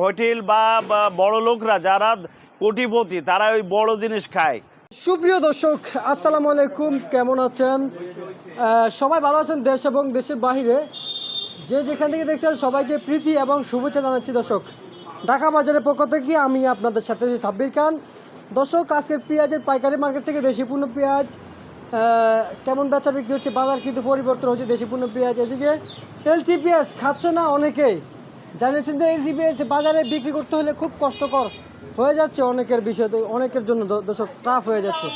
Hotel বা বড় লোকরা যারা কোটিপতি, তারা ওই বড় জিনিস খায়। সুপ্রিয় দর্শক, আসসালামু আলাইকুম, কেমন আছেন? সবাই ভালো আছেন দেশ এবং দেশের বাহিরে? যে যেখান থেকে দেখছেন, সবাইকে প্রীতি এবং শুভেচ্ছা জানাচ্ছি দর্শক। ঢাকা বাজারের পক্ষ থেকে আমি আপনাদের সাথে সাব্বির খান। দর্শক, আজকের পেঁয়াজের পাইকারি মার্কেট থেকে দেশি পূর্ণ পেঁয়াজ কেমন বেচা বিক্রি হচ্ছে, বাজার কিন্তু পরিবর্তন হচ্ছে দেশি পূর্ণ পেঁয়াজ এদিকে। এলসি পেঁয়াজ খাচ্ছে না অনেকেই। জানিয়েছেন যে এলসি পেঁয়াজ বাজারে বিক্রি করতে হলে খুব কষ্টকর হয়ে যাচ্ছে অনেকের বিষয় তো অনেকের জন্য দর্শক টাফ হয়ে যাচ্ছে।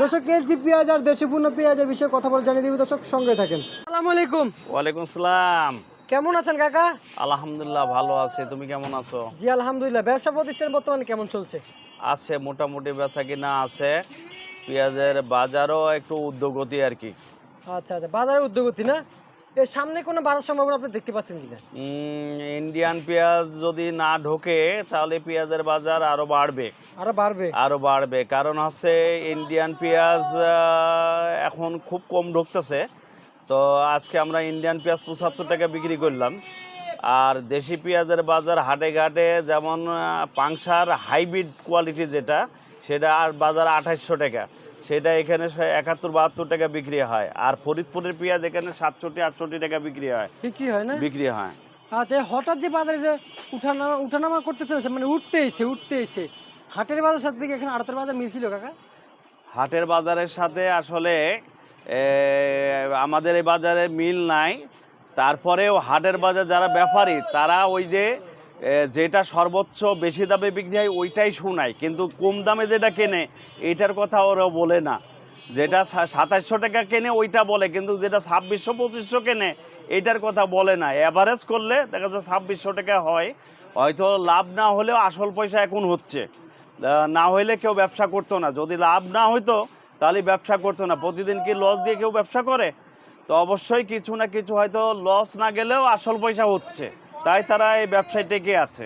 দর্শক এলসি পেঁয়াজ আর দেশি পূর্ণ পেঁয়াজের বিষয়ে কথা বলে জানিয়ে দিবি দর্শক সঙ্গে থাকেন। আসসালামু আলাইকুম। ওয়ালাইকুম সালাম। কেমন আছেন কাকা? আলহামদুলিল্লাহ ভালো আছে। তুমি কেমন আছো? জি আলহামদুলিল্লাহ। ব্যবসা প্রতিষ্ঠান বর্তমানে কেমন চলছে? আছে মোটামুটি বেচা কিনা আছে। পেঁয়াজের বাজারও একটু উদ্যোগতি আর কি। আচ্ছা আচ্ছা। বাজারে উদ্যোগতি না? এর সামনে কোনো বাড়ার সম্ভাবনা আপনি দেখতে পাচ্ছেন কিনা? ইন্ডিয়ান পেঁয়াজ যদি না ঢোকে তাহলে পেঁয়াজের বাজার আরও বাড়বে। আরও বাড়বে? আরও বাড়বে। কারণ হচ্ছে ইন্ডিয়ান পেঁয়াজ এখন খুব কম ঢুকতেছে। তো আজকে আমরা ইন্ডিয়ান পেঁয়াজ পঁচাত্তর টাকা বিক্রি করলাম। আর দেশি পেঁয়াজের বাজার হাটে ঘাটে যেমন পাংশার হাইব্রিড কোয়ালিটি যেটা সেটা আর বাজার আঠাশশো টাকা। সেটা এখানে একাত্তর বাহাত্তর টাকা বিক্রি হয়। আর ফরিদপুরের পেঁয়াজ এখানে সাতষট্টি আটষট্টি টাকা বিক্রি হয়। বিক্রি হয় না? বিক্রি হয়। আচ্ছা হঠাৎ যে বাজারে উঠানামা উঠানামা করতেছে মানে উঠতে এসে উঠতে এসে হাটের বাজার সাথে থেকে এখানে আড়তের বাজার মিলছিল কাকা? হাটের বাজারের সাথে আসলে আমাদের এই বাজারে মিল নাই। তারপরেও হাটের বাজার যারা ব্যাপারী তারা ওই যে যেটা সর্বোচ্চ বেশি দামে বিক্রি হয়, ওইটাই শোনায় কিন্তু কম দামে যেটা কেনে এইটার কথা ওরা বলে না। যেটা সাতাশশো টাকা কেনে, ওইটা বলে। কিন্তু যেটা ছাব্বিশশো, পঁচিশশো কেনে এইটার কথা বলে না। অ্যাভারেজ করলে দেখা যাচ্ছে ছাব্বিশশো টাকা হয়। হয়তো লাভ না হলেও আসল পয়সা এখন হচ্ছে। না হইলে কেউ ব্যবসা করতো না। যদি লাভ না হইতো, তাহলে ব্যবসা করতো না। প্রতিদিন কি লস দিয়ে কেউ ব্যবসা করে? তো অবশ্যই কিছু না কিছু হয়তো লস না গেলেও আসল পয়সা হচ্ছে। তাই তারা এই ব্যবসায় টেকে আছে।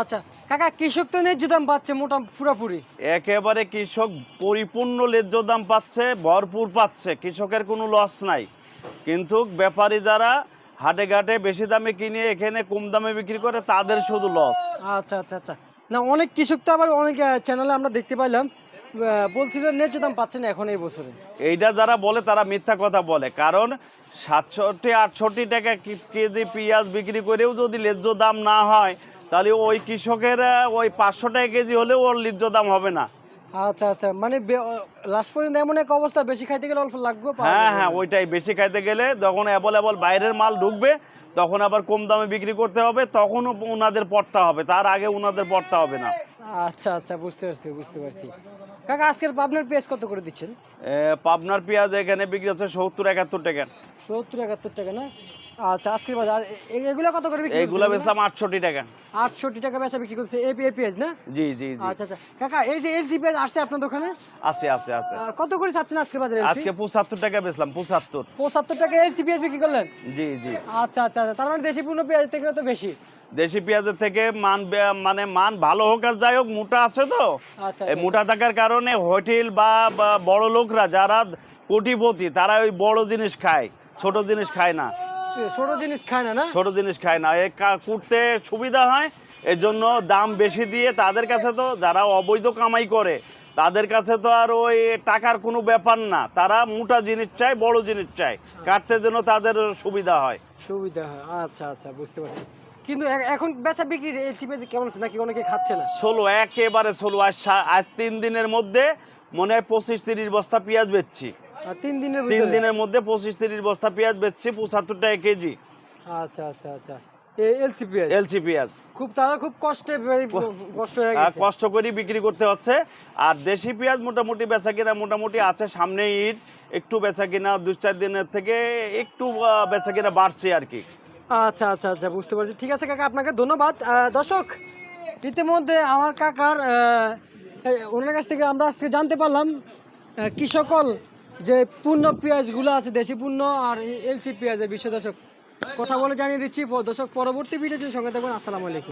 আচ্ছা কাকা কৃষক তো ন্যায্য দাম পাচ্ছে মোটা পুরাপুরি। একেবারে কৃষক পরিপূর্ণ ন্যায্য দাম পাচ্ছে ভরপুর পাচ্ছে কৃষকের কোনো লস নাই। কিন্তু ব্যাপারী যারা হাটে ঘাটে বেশি দামে কিনে এখানে কম দামে বিক্রি করে তাদের শুধু লস আচ্ছা আচ্ছা আচ্ছা। না অনেক কৃষক তো আবার অনেক চ্যানেলে আমরা দেখতে পাইলাম। আহ, বলছিল ন্যায্য দাম পাচ্ছে না এখন এই বছরে। এইটা যারা বলে তারা মিথ্যা কথা বলে। কারণ সাতষট্টি আটষট্টি টাকা কেজি পেঁয়াজ বিক্রি করেও যদি ন্যায্য দাম না হয় তাহলে ওই কৃষকের ওই পাঁচশো টাকা কেজি হলেও ওর ন্যায্য দাম হবে না। আচ্ছা আচ্ছা। মানে লাস্ট পর্যন্ত এমন এক অবস্থা বেশি খাইতে গেলে অল্প লাগবে হ্যাঁ হ্যাঁ ওইটাই। বেশি খাইতে গেলে যখন অ্যাভেলেবল বাইরের মাল ঢুকবে তখন আবার কম দামে বিক্রি করতে হবে তখনও ওনাদের পড়তে হবে। তার আগে ওনাদের পড়তে হবে না। আচ্ছা আচ্ছা বুঝতে পারছি বুঝতে পারছি। কাকা আজকের পাবনার পেঁয়াজ কত করে দিচ্ছেন? পাবনার পেঁয়াজ এখানে বিক্রি হচ্ছে সত্তর একাত্তর টাকা। সত্তর একাত্তর টাকা না? আচ্ছা আজকের বাজার। এগুলো কত করে বিক্রি বেচলাম টাকা। টাকা বেচা বিক্রি করছে এই পেঁয়াজ না? জি জি আচ্ছা আচ্ছা। কাকা এই যে এলসি পেঁয়াজ আসছে আপনার দোকানে? আছে আছে আছে। কত করে চাচ্ছেন আজকের বাজারে আজকে পঁচাত্তর টাকা বেচলাম পঁচাত্তর। পঁচাত্তর টাকা এলসি পেঁয়াজ বিক্রি করলেন? জি জি। আচ্ছা আচ্ছা আচ্ছা। তার মানে দেশি পূর্ণ পেঁয়াজ থেকে তো বেশি। দেশি পেঁয়াজের থেকে মান মানে মান ভালো হোক আর যাই হোক মোটা আছে তো। আচ্ছা এই মোটা থাকার কারণে হোটেল বা বড় লোকরা যারা কোটিপতি তারা ওই বড় জিনিস খায় ছোট জিনিস খায় না। আচ্ছা। ছোট জিনিস খায় না না? ছোট জিনিস খায় না। এ কা- সুবিধা হয় এর জন্য দাম বেশি দিয়ে তাদের কাছে তো যারা অবৈধ কামাই করে তাদের কাছে তো আর ওই টাকার কোনো ব্যাপার না। তারা মোটা জিনিস চায় বড় জিনিস চায়। কাটতে জন্য তাদের সুবিধা হয়। সুবিধা হয়। আচ্ছা আচ্ছা বুঝতে পারছি। কিন্তু এখন বেচা বিক্রি এলসি পেঁয়াজ কেমন হচ্ছে নাকি অনেকে খাচ্ছে না? ষোলো একেবারে ষোলো। আজ আজ তিন দিনের মধ্যে মনে হয় পঁচিশ তিরিশ বস্তা পেঁয়াজ বেচছি। তিন দিনের তিন দিনের মধ্যে পঁচিশ তিরিশ বস্তা পেঁয়াজ বেচছি পঁচাত্তর টাকা কেজি। আচ্ছা আচ্ছা আচ্ছা। এলসি পেঁয়াজ? এলসি পেঁয়াজ। খুব তারা খুব কষ্টে কষ্ট হয়ে গেছে। কষ্ট করে বিক্রি করতে হচ্ছে। আর দেশি পেঁয়াজ মোটামুটি বেচা কিনা মোটামুটি আছে সামনে ঈদ। একটু বেচা কিনা দু চার দিনের থেকে একটু বেচা কিনা বাড়ছে আর কি। আচ্ছা আচ্ছা আচ্ছা বুঝতে পারছি। ঠিক আছে কাকা আপনাকে ধন্যবাদ। দর্শক ইতিমধ্যে আমার কাকার ওনার কাছ থেকে আমরা আজকে জানতে পারলাম আহ, কি সকল যে পূর্ণ পেঁয়াজগুলো আছে, দেশি পূর্ণ আর এলসি পেঁয়াজের বিশ্ব দর্শক কথা বলে জানিয়ে দিচ্ছি দশক দর্শক, পরবর্তী ভিডিও সঙ্গে থাকবেন আসসালামু আলাইকুম।